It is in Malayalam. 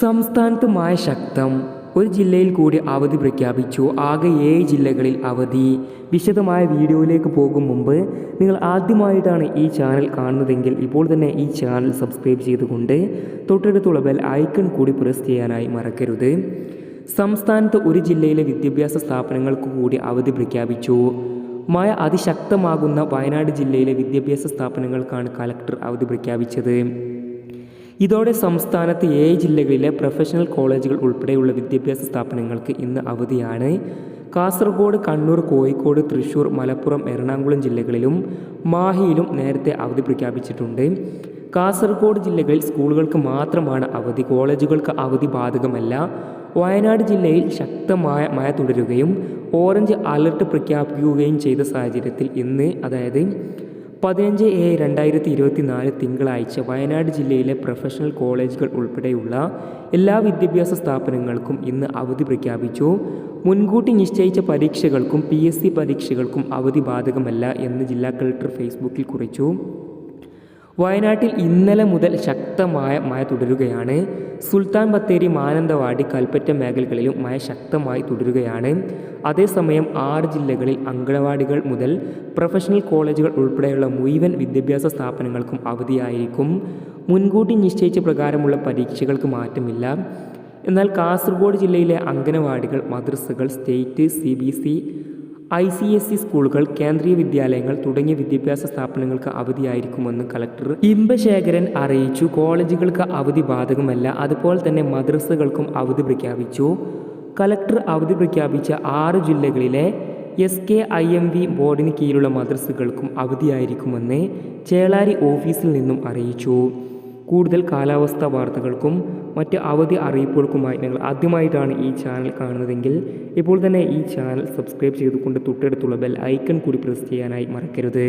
സംസ്ഥാനത്ത് മഴ ശക്തം. ഒരു ജില്ലയിൽ കൂടി അവധി പ്രഖ്യാപിച്ചു. ആകെ ഏഴ് ജില്ലകളിൽ അവധി. വിശദമായ വീഡിയോയിലേക്ക് പോകും മുമ്പ് നിങ്ങൾ ആദ്യമായിട്ടാണ് ഈ ചാനൽ കാണുന്നതെങ്കിൽ ഇപ്പോൾ തന്നെ ഈ ചാനൽ സബ്സ്ക്രൈബ് ചെയ്തുകൊണ്ട് തൊട്ടടുത്തുള്ള ബെൽ ഐക്കൺ കൂടി പ്രസ് ചെയ്യാനായി മറക്കരുത്. സംസ്ഥാനത്ത് ഒരു ജില്ലയിലെ വിദ്യാഭ്യാസ സ്ഥാപനങ്ങൾക്ക് കൂടി അവധി പ്രഖ്യാപിച്ചു. മഴ അതിശക്തമാകുന്ന വയനാട് ജില്ലയിലെ വിദ്യാഭ്യാസ സ്ഥാപനങ്ങൾക്കാണ് കലക്ടർ അവധി പ്രഖ്യാപിച്ചത്. ഇതോടെ സംസ്ഥാനത്ത് ഏഴ് ജില്ലകളിലെ പ്രൊഫഷണൽ കോളേജുകൾ ഉൾപ്പെടെയുള്ള വിദ്യാഭ്യാസ സ്ഥാപനങ്ങൾക്ക് ഇന്ന് അവധിയാണ്. കാസർഗോഡ് കണ്ണൂർ കോഴിക്കോട് തൃശൂർ മലപ്പുറം എറണാകുളം ജില്ലകളിലും മാഹിയിലും നേരത്തെ അവധി പ്രഖ്യാപിച്ചിട്ടുണ്ട്. കാസർഗോഡ് ജില്ലകളിൽ സ്കൂളുകൾക്ക് മാത്രമാണ് അവധി കോളേജുകൾക്ക് അവധി ബാധകമല്ല. വയനാട് ജില്ലയിൽ ശക്തമായ മഴ തുടരുകയും ഓറഞ്ച് അലർട്ട് പ്രഖ്യാപിക്കുകയും ചെയ്ത സാഹചര്യത്തിൽ ഇന്ന് അതായത് പതിനഞ്ച് എ രണ്ടായിരത്തി ഇരുപത്തി നാല് തിങ്കളാഴ്ച വയനാട് ജില്ലയിലെ പ്രൊഫഷണൽ കോളേജുകൾ ഉൾപ്പെടെയുള്ള എല്ലാ വിദ്യാഭ്യാസ സ്ഥാപനങ്ങൾക്കും ഇന്ന് അവധി പ്രഖ്യാപിച്ചു. മുൻകൂട്ടി നിശ്ചയിച്ച പരീക്ഷകൾക്കും പി എസ് സി പരീക്ഷകൾക്കും അവധി ബാധകമല്ല എന്ന് ജില്ലാ കളക്ടർ ഫേസ്ബുക്കിൽ കുറിച്ചു. വയനാട്ടിൽ ഇന്നലെ മുതൽ ശക്തമായ മഴ തുടരുകയാണ്. സുൽത്താൻ ബത്തേരി മാനന്തവാടി കൽപ്പറ്റ മേഖലകളിലും മഴ ശക്തമായി തുടരുകയാണ്. അതേസമയം ആറ് ജില്ലകളിൽ അങ്കണവാടികൾ മുതൽ പ്രൊഫഷണൽ കോളേജുകൾ ഉൾപ്പെടെയുള്ള മുഴുവൻ വിദ്യാഭ്യാസ സ്ഥാപനങ്ങൾക്കും അവധിയായിരിക്കും. മുൻകൂട്ടി നിശ്ചയിച്ച പ്രകാരമുള്ള പരീക്ഷകൾക്ക് മാറ്റമില്ല. എന്നാൽ കാസർഗോഡ് ജില്ലയിലെ അങ്കണവാടികൾ മദ്രസകൾ state C I C S E സ്കൂളുകൾ കേന്ദ്രീയ വിദ്യാലയങ്ങൾ തുടങ്ങിയ വിദ്യാഭ്യാസ സ്ഥാപനങ്ങൾക്ക് അവധിയായിരിക്കുമെന്ന് കളക്ടർ ഇമ്പശേഖരൻ അറിയിച്ചു. കോളേജുകൾക്ക് അവധി ബാധകമല്ല അതുപോലെ തന്നെ മദ്രസകൾക്കും അവധി പ്രഖ്യാപിച്ചു. കളക്ടർ അവധി പ്രഖ്യാപിച്ച ആറ് ജില്ലകളിലെ S K I M V ബോർഡിന് കീഴിലുള്ള മദ്രസകൾക്കും അവധിയായിരിക്കുമെന്ന് ചേളാരി ഓഫീസിൽ നിന്നും അറിയിച്ചു. കൂടുതൽ കാലാവസ്ഥ വാർത്തകൾക്കും മറ്റ് അവധി അറിയിപ്പുകൾക്കുമായി നിങ്ങൾ ആദ്യമായിട്ടാണ് ഈ ചാനൽ കാണുന്നതെങ്കിൽ ഇപ്പോൾ തന്നെ ഈ ചാനൽ സബ്സ്ക്രൈബ് ചെയ്തുകൊണ്ട് തൊട്ടടുത്തുള്ള ബെൽ ഐക്കൺ കൂടി പ്രസ് ചെയ്യാനായി മറക്കരുത്.